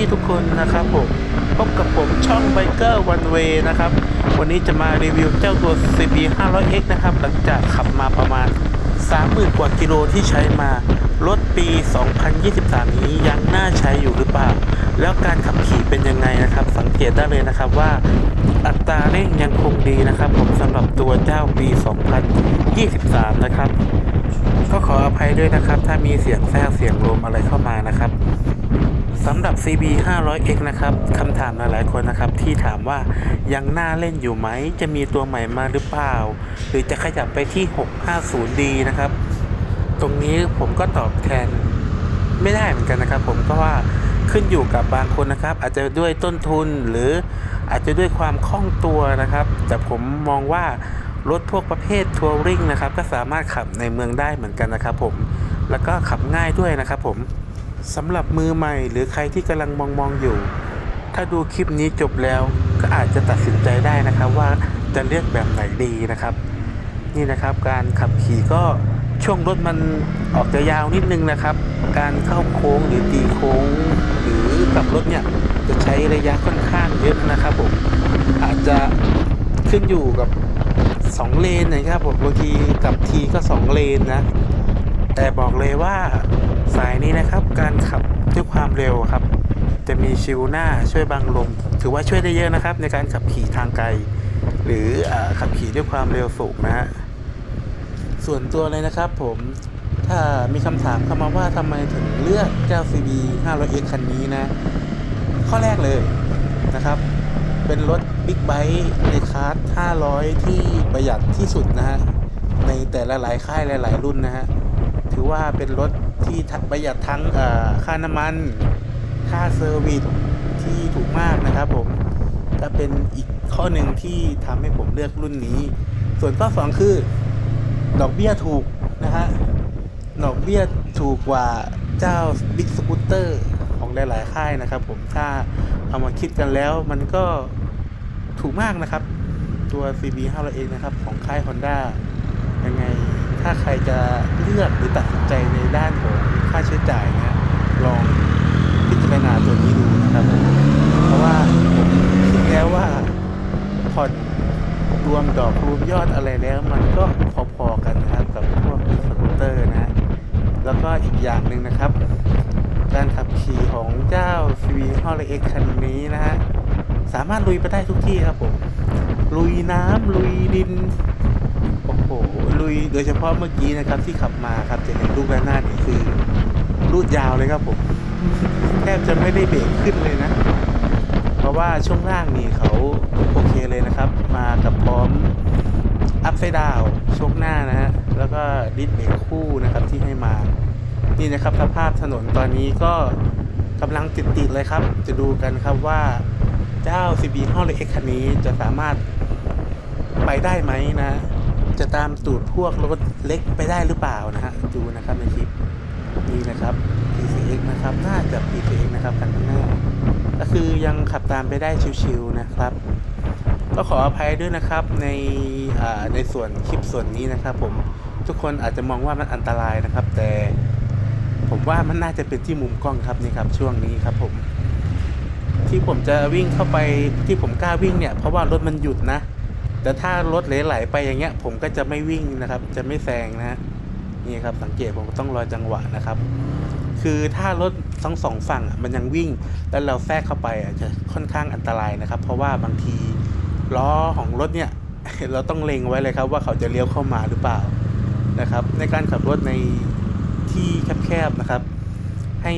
พี่ๆทุกคนนะครับผมพบกับผมช่อง Biker One Way นะครับ วันนี้จะมารีวิวเจ้าตัว CB 500X นะครับ หลังจากขับมาประมาณ 30,000 กว่ากิโลที่ใช้มา รถปี 2023 นี้ยังน่าใช้อยู่หรือเปล่า แล้วการขับขี่เป็นยังไงนะครับ สังเกตได้เลยนะครับว่าอัตราเร่งยังคงดีนะครับ ผมสำหรับตัวเจ้าปี 2023 นะครับ ก็ขออภัยด้วยนะครับ ถ้ามีเสียงแทรกเสียงลมอะไรเข้ามานะครับ สำหรับ CB 500X นะครับคำถามหลายๆคนนะครับที่ถามว่ายังน่าเล่นอยู่ไหม จะมีตัวใหม่มาหรือเปล่า หรือจะขยับไปที่ 650D นะครับ ตรงนี้ผมก็ตอบแทนไม่ได้เหมือนกันนะครับ ผมก็ว่าขึ้นอยู่กับบางคนนะครับ อาจจะด้วยต้นทุนหรืออาจจะด้วยความคล่องตัวนะครับ แต่ผมมองว่ารถพวกประเภททัวริงนะครับ ก็สามารถขับในเมืองได้เหมือนกันนะครับ ผมแล้วก็ขับง่ายด้วยนะครับผม สำหรับมือใหม่หรือใครที่กำลังมองมองๆอยู่ ถ้าดูคลิปนี้จบแล้วก็อาจจะตัดสินใจได้นะครับว่าจะเลือกแบบไหนดีนะครับ นี่นะครับการขับขี่ก็ช่วงรถมันออกจะยาวนิดนึงนะครับ การเข้าโค้งหรือตีโค้ง หรือกลับรถเนี่ยจะใช้ระยะค่อนข้างเยอะนะครับผมอาจจะขึ้นอยู่กับ 2 เลนนะครับผมบางทีกับทีก็ 2 เลนนะ แต่บอกเลยว่า สายนี้นะครับการขับด้วยความเร็วครับ จะมีชิวหน้าช่วยบังลม ถือว่าช่วยได้เยอะนะครับ ในการขับขี่ทางไกล หรืออขับขี่ด้วยความเร็วสูงนะฮะส่วนตัวเลยนะครับผมถ้ามีคำถามเข้ามาว่าทำไมถึงเลือกเจ้า CB 500X คันนี้นะ ข้อแรกเลยนะครับ เป็นรถบิ๊กไบค์ในคลาส500 ที่ประหยัดที่สุดนะฮะในแต่ละหลายค่ายหลาย ๆ รุ่นนะฮะถือว่าเป็นรถ ที่ประหยัดทั้งค่าน้ำมัน ค่าเซอร์วิสที่ถูกมากนะครับผมก็เป็นอีกข้อหนึ่งที่ทำให้ผมเลือกรุ่นนี้ ส่วนข้อสองคือ ดอกเบี้ยถูกนะฮะดอกเบี้ยถูกกว่าเจ้าบิ๊กสกูตเตอร์ของหลาย ๆ ค่ายนะครับ ผมถ้าเอามาคิดกันแล้วมันก็ถูกมากนะครับ ตัว CB 500เองนะครับ ของค่าย Honda ยังไง ถ้าใครจะเลือกหรือตัดสินใจในด้านของค่าใช้จ่ายเนี่ยลองพิจารณาตัวนี้ดูนะครับผมเพราะว่าผมคิดแล้วว่าผ่อนรวมดอกรวมยอดอะไรแล้ว มันก็พอๆกันนะครับกับพวกสกูตเตอร์นะ แล้วก็อีกอย่างหนึ่งนะครับ การขับขี่ของเจ้า CV 500 X คันนี้นะฮะสามารถลุยไปได้ทุกที่ครับผม ลุยน้ำลุยดิน ลุยโดยเฉพาะเมื่อกี้นะครับที่ขับมาครับจะเห็นลูกระนาดนี่คือรูดยาวเลยครับผมแทบจะไม่ได้เบรกขึ้นเลยนะ เพราะว่าช่วงล่างนี่เขาโอเคเลยนะครับ มากับพร้อมอัพไซด์ดาวช่วงหน้านะฮะแล้วก็ดิสเบรกคู่นะครับที่ให้มานี่นะครับสภาพถนนตอนนี้ก็กำลังติดๆเลยครับ จะดูกันครับว่าเจ้า CB 500 X คันนี้จะสามารถไปได้ไหมนะ จะตามตูดพวกรถเล็กไปได้หรือเปล่านะฮะดูนะครับในคลิปนี่นะครับ PCX นะครับน่าจะ PCX นะครับคันข้างหน้าก็คือยังขับตามไปได้ชิวๆนะครับ ก็ขออภัยด้วยนะครับในในส่วนคลิปส่วนนี้นะครับ ผมทุกคนอาจจะมองว่ามันอันตรายนะครับ แต่ผมว่ามันน่าจะเป็นที่มุมกล้องครับนี่ครับช่วงนี้ครับผม ที่ผมจะวิ่งเข้าไปที่ผมกล้าวิ่งเนี่ย เพราะว่ารถมันหยุดนะ แต่ถ้ารถไหลๆไปอย่างเงี้ย ผมก็จะไม่วิ่งนะครับ จะไม่แซงนะนี่ครับสังเกตผมต้องรอจังหวะนะครับ คือถ้ารถทั้งสองฝั่งมันยังวิ่ง แล้วเราแทรกเข้าไปอะจะค่อนข้างอันตรายนะครับ เพราะว่าบางทีล้อของรถเนี่ยเราต้องเล็งไว้เลยครับ ว่าเขาจะเลี้ยวเข้ามาหรือเปล่านะครับ ในการขับรถในที่แคบๆนะครับ ให้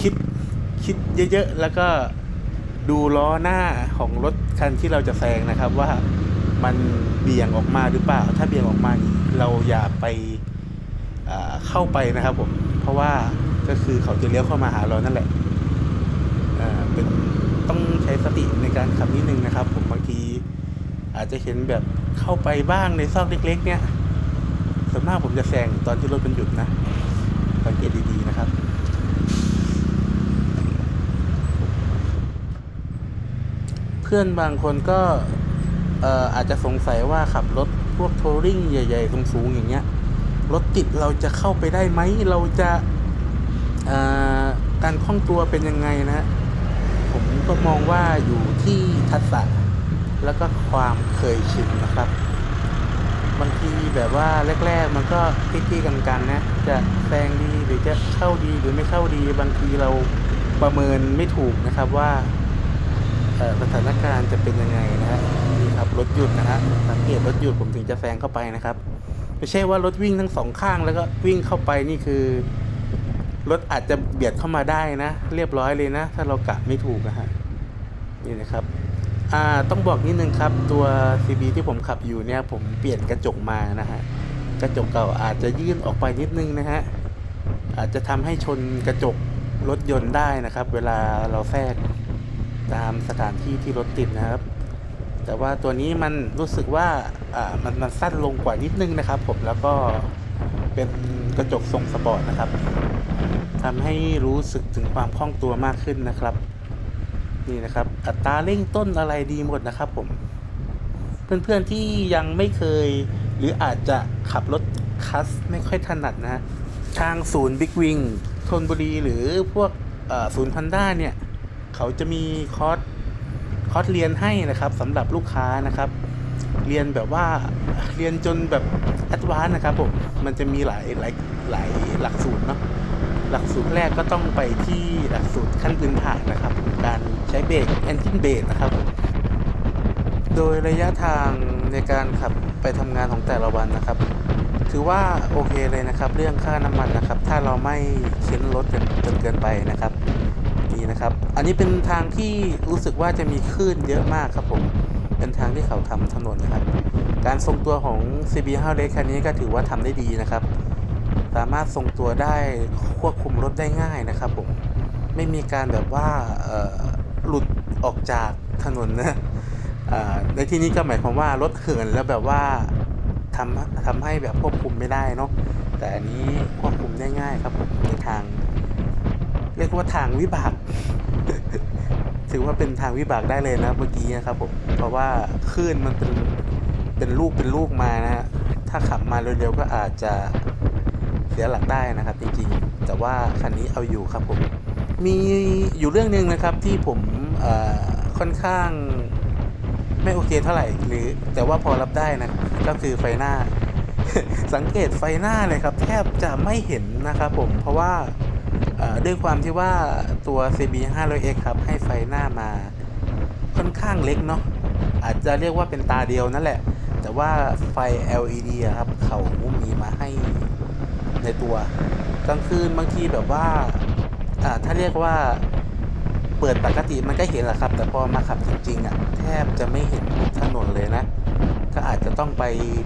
คิดคิดเยอะๆ แล้วก็ ดูล้อหน้าของรถคันที่เราจะแซงนะครับว่ามันเบี่ยงออกมาหรือเปล่า ถ้าเบี่ยงออกมาเราอย่าไปเข้าไปนะครับผม เพราะว่าก็คือเขาจะเลี้ยวเข้ามาหาเรานั่นแหละเป็นต้องใช้สติในการขับนิดนึงนะครับ ผมบางทีอาจจะเห็นแบบเข้าไปบ้างในซอกเล็ก ๆ เนี่ยส่วนมากผมจะแซงตอนที่รถเป็นหยุดนะสังเกตดีๆนะครับ พื่อนบางคนก็อาจจะสงสัยว่าขับรถพวกโทริ่งใหญ่ๆสูงๆอย่างเงี้ยรถติดเราจะเข้าไปได้ไหมเราจะการคล่องตัวเป็นยังไงนะผมก็มองว่าอยู่ที่ทักษะแล้วก็ความเคยชินนะครับบางทีแบบว่าแรก ๆ มันก็ตี้ๆกังๆนะ จะแซงดีหรือจะเข้าดีหรือไม่เข้าดี บางทีเราประเมินไม่ถูกนะครับว่า สถานการณ์จะเป็นยังไงนะฮะนี่ครับรถหยุดนะฮะสังเกตรถหยุดผมถึงจะแซงเข้าไปนะครับ ไม่ใช่ว่ารถวิ่งทั้งสองข้างแล้วก็วิ่งเข้าไปนี่คือ รถอาจจะเบียดเข้ามาได้นะ เรียบร้อยเลยนะ ถ้าเรากะไม่ถูกนะฮะนี่นะครับอ่าต้องบอกนิดนึงครับ ตัว CB ที่ผมขับอยู่เนี่ย ผมเปลี่ยนกระจกมานะฮะกระจกเก่าอาจจะยื่นออกไปนิดนึงนะฮะอาจจะทำให้ชนกระจกรถยนต์ได้นะครับ เวลาเราแทรก ตามสถานที่ที่รถติดนะครับ แต่ว่าตัวนี้มันรู้สึกว่าอ่ามันมันสั้นลงกว่านิดนึงนะครับ ผมแล้วก็เป็นกระจกทรงสปอร์ตนะครับทำให้รู้สึกถึงความคล่องตัวมากขึ้นนะครับ นี่นะครับ อัตราเร่งต้นอะไรดีหมดนะครับผม เพื่อนๆที่ยังไม่เคย หรืออาจจะขับรถคัสไม่ค่อยถนัดนะทางศูนย์บิ๊กวิงทนบุรีหรือพวกศูนย์พันด้าเนี่ย เขาจะมีคอร์สคอร์สเรียนให้นะครับสำหรับลูกค้านะครับ เรียนแบบว่าเรียนจนแบบแอดวานนะครับผมมันจะมีหลายหลายหลายหลักสูตรเนาะหลักสูตรแรกก็ต้องไปที่หลักสูตรขั้นพื้นฐานนะครับ การใช้เบรก engine brake นะครับ โดยระยะทางในการขับไปทำงานของแต่ละวันนะครับ ถือว่าโอเคเลยนะครับ เรื่องค่าน้ำมันนะครับ ถ้าเราไม่เค้นรถจนเกินไปนะครับ นี่นะครับ อันนี้เป็นทางที่รู้สึกว่าจะมีคลื่นเยอะมากครับผม เป็นทางที่เขาทำถนนนะครับ การทรงตัวของ CB5 เล็กคันนี้ก็ถือว่าทำได้ดีนะครับ สามารถทรงตัวได้ควบคุมรถได้ง่ายนะครับผม ไม่มีการแบบว่าหลุดออกจากถนนนะในที่นี้ก็หมายความว่ารถเหินแล้วแบบว่าทำทำให้แบบควบคุมไม่ได้เนาะแต่อันนี้ควบคุมได้ง่ายครับผมในทาง เรียกว่าทางวิบาก ถือว่าเป็นทางวิบากได้เลยนะเมื่อกี้นะครับผมเพราะว่าคลื่นมันเป็นเป็นลูกเป็นลูกมานะฮะถ้าขับมาเร็วๆก็อาจจะเสียหลักได้นะครับ จริงๆ แต่ว่าคันนี้เอาอยู่ครับผมมีอยู่เรื่องหนึ่งนะครับที่ผมค่อนข้างไม่โอเคเท่าไหร่หรือแต่ว่าพอรับได้นะก็คือไฟหน้า สังเกตไฟหน้าเลยครับ แทบจะไม่เห็นนะครับผมเพราะว่า ด้วยความที่ว่าตัว CB 500X ครับให้ไฟหน้ามาค่อนข้างเล็กเนาะอาจจะเรียกว่าเป็นตาเดียวนั่นแหละ แต่ว่าไฟ LED ครับเขามีมาให้ในตัวกลางคืนบางทีแบบว่าอ่าถ้าเรียกว่าเปิดปกติมันก็เห็นแหละครับ แต่พอมาขับจริงๆอะแทบจะไม่เห็นถนนเลยนะ ก็อาจจะต้องไป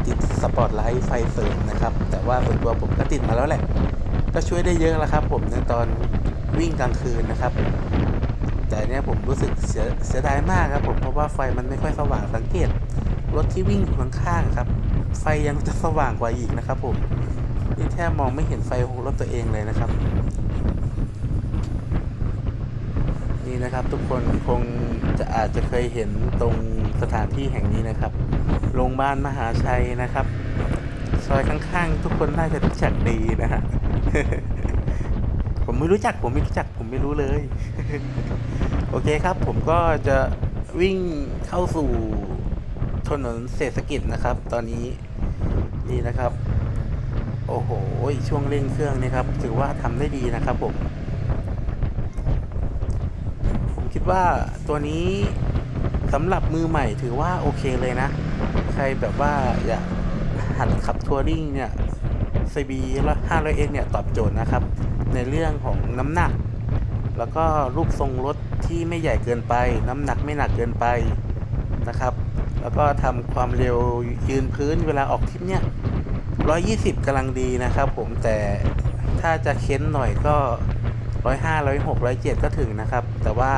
ติดสปอตไลท์ไฟเสริมนะครับ แต่ว่าส่วนตัวผมก็ติดมาแล้วแหละ ก็ช่วยได้เยอะแล้วครับผมในตอนวิ่งกลางคืนนะครับ แต่เนี้ยผมรู้สึกเสียเสียดายมากครับผมเพราะว่าไฟมันไม่ค่อยสว่างสังเกตรถที่วิ่งอยู่ข้างๆครับ ไฟยังจะสว่างกว่าอีกนะครับ ผมนี่แทบมองไม่เห็นไฟของรถตัวเองเลยนะครับ นี่นะครับทุกคนคงจะอาจจะเคยเห็นตรงสถานที่แห่งนี้นะครับโรงพยาบาลมหาชัยนะครับ ซอยข้างๆ ทุกคนน่าจะรู้จักดีนะฮะ ผมไม่รู้จัก ผมไม่รู้จัก ผมไม่รู้เลย โอเคครับ ผมก็จะวิ่งเข้าสู่ถนนเศรษฐกิจนะครับ ตอนนี้นี่นะครับ โอ้โห ช่วงเร่งเครื่องนี่ครับ ถือว่าทำได้ดีนะครับผม ผมคิดว่าตัวนี้สำหรับมือใหม่ถือว่าโอเคเลยนะ ใครแบบว่าอยากหัดขับทัวริงเนี่ย CB แล้ ว 500X เนี่ยตอบโจทย์นะครับ ในเรื่องของน้ำหนัก แล้วก็รูปทรงรถที่ไม่ใหญ่เกินไป น้ำหนักไม่หนักเกินไปนะครับ แล้วก็ทำความเร็วยืนพื้นเวลาออกทริปเนี่ย120กำลังดีนะครับ ผมแต่ถ้าจะเค้นหน่อยก็105 106 107ก็ถึงนะครับ แต่ว่า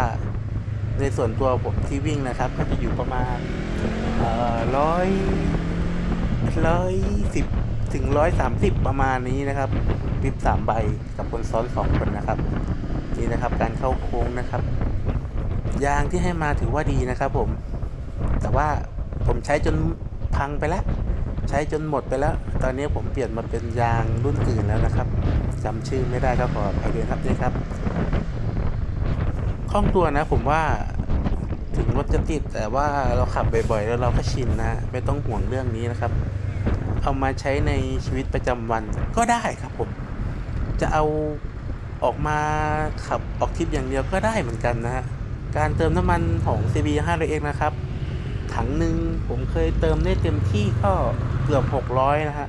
ในส่วนตัวผมที่วิ่งนะครับ ก็จะอยู่ประมาณเอ่อร้อยร้อยสิบ ถึงร้อยสามสิบประมาณนี้นะครับวิบสามใบกับคนซ้อนสองคนนะครับ นี่นะครับการเข้าโค้งนะครับ ยางที่ให้มาถือว่าดีนะครับผม แต่ว่าผมใช้จนพังไปแล้ว ใช้จนหมดไปแล้ว ตอนนี้ผมเปลี่ยนมาเป็นยางรุ่นอื่นแล้วนะครับจำชื่อไม่ได้ก็ขออภัยด้วยครับนี่ครับคล่องตัวนะผมว่าถึงรถจะติดแต่ว่าเราขับบ่อยๆ แล้วเราก็ชินนะ ไม่ต้องห่วงเรื่องนี้นะครับ เอามาใช้ในชีวิตประจำวันก็ได้ครับผม จะเอาออกมาขับออกทริปอย่างเดียวก็ได้เหมือนกันนะฮะ การเติมน้ำมันของ CB 5 0 0 X นะครับ ถังหนึ่งผมเคยเติมได้เต็มที่ก็เกือบ 600 นะฮะ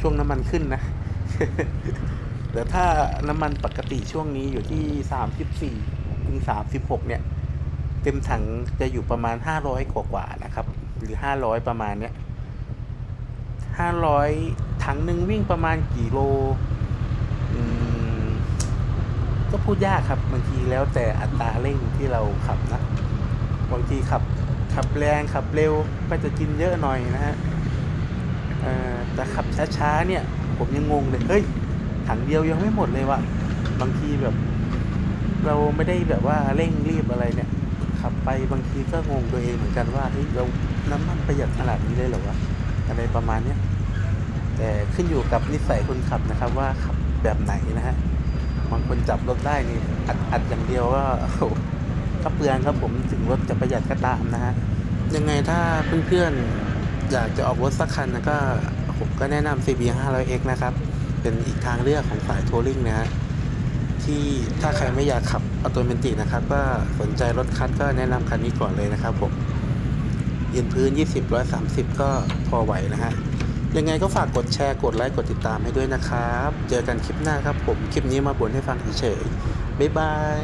ช่วงน้ำมันขึ้นนะ แต่ถ้าน้ำมันปกติช่วงนี้อยู่ที่ 34ถึง36 เนี่ย เต็มถังจะอยู่ประมาณ 500 กว่าๆนะครับ หรือ 500 ประมาณเนี้ย 500 ถังหนึ่งวิ่งประมาณกี่โลก็พูดยากครับบางทีแล้วแต่อัตราเร่งที่เราขับนะบางทีขับขับแรงขับเร็วก็จะกินเยอะหน่อยนะฮะแต่ขับช้าๆเนี่ย ผมยังงงเลยเฮ้ยถังเดียวยังไม่หมดเลยว่ะบางทีแบบ เราไม่ได้แบบว่าเร่งรีบอะไรเนี่ย ขับไปบางทีก็งงตัวเองเหมือนกันว่าเฮ้ยเราน้ำมันประหยัดขนาดนี้เลยเหรอวะ อะไรประมาณนี้แต่ขึ้นอยู่กับนิสัยคนขับนะครับ ว่าขับแบบไหนนะฮะบางคนจับรถได้นี่อัดอัดอย่างเดียวก็โอ้โหก็เปลืองครับผมถึงรถจะประหยัดก็ตามนะฮะยังไงถ้าเพื่อนๆอยากจะออกรถสักคันนะก็ผมก็แนะนำ CB 500X นะครับ เป็นอีกทางเลือกของสายทัวริงนะฮะที่ถ้าใครไม่อยากขับออโตเมตินะครับ ก็สนใจรถคันก็แนะนำคันนี้ก่อนเลยนะครับผม ยืนพื้น 20 130 ก็พอไหวนะฮะ ยังไงก็ฝากกดแชร์กดไลค์กดติดตามให้ด้วยนะครับ เจอกันคลิปหน้าครับผม คลิปนี้มาบ่นให้ฟังเฉยๆบ๊ายบาย